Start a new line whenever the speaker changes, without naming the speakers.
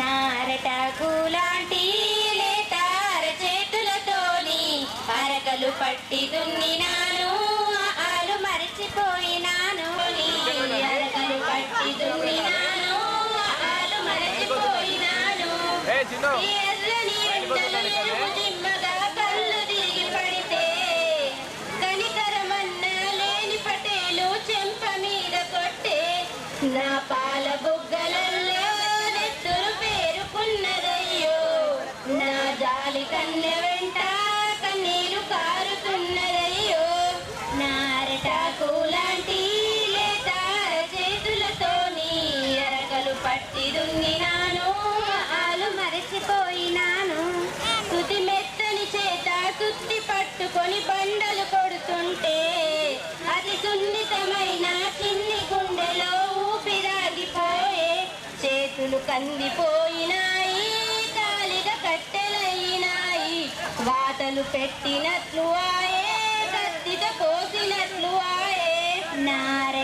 నారటాకులాంటి లేతార చేతులతోని అరకలు పట్టి దున్నినాను ఆలు మరచిపోయినాను. అరకలు పట్టి దున్నినాను ఆలు మరచిపోయినాను. కనికరమన్న లేని పటేలు చెంప మీద కొట్టే నా పాలబో జాలి కన్నె వెంట కన్నీరు కారుతున్నదయ్యో. నారటాకు లాంటి లేత చేతులతోని అరకలు పట్టి దున్నినాను ఆలు మరచిపోయినాను. తుది మెత్తని చేత తుత్తి పట్టుకొని బండలు కొడుతుంటే అది సున్నితమైన చిన్ని గుండెలో ఊపిరాగిపోయే. చేతులు కందిపోయినాయి వాతలు పెట్టినట్లు ఆయే కత్తితో కోసినట్లు ఆయే నార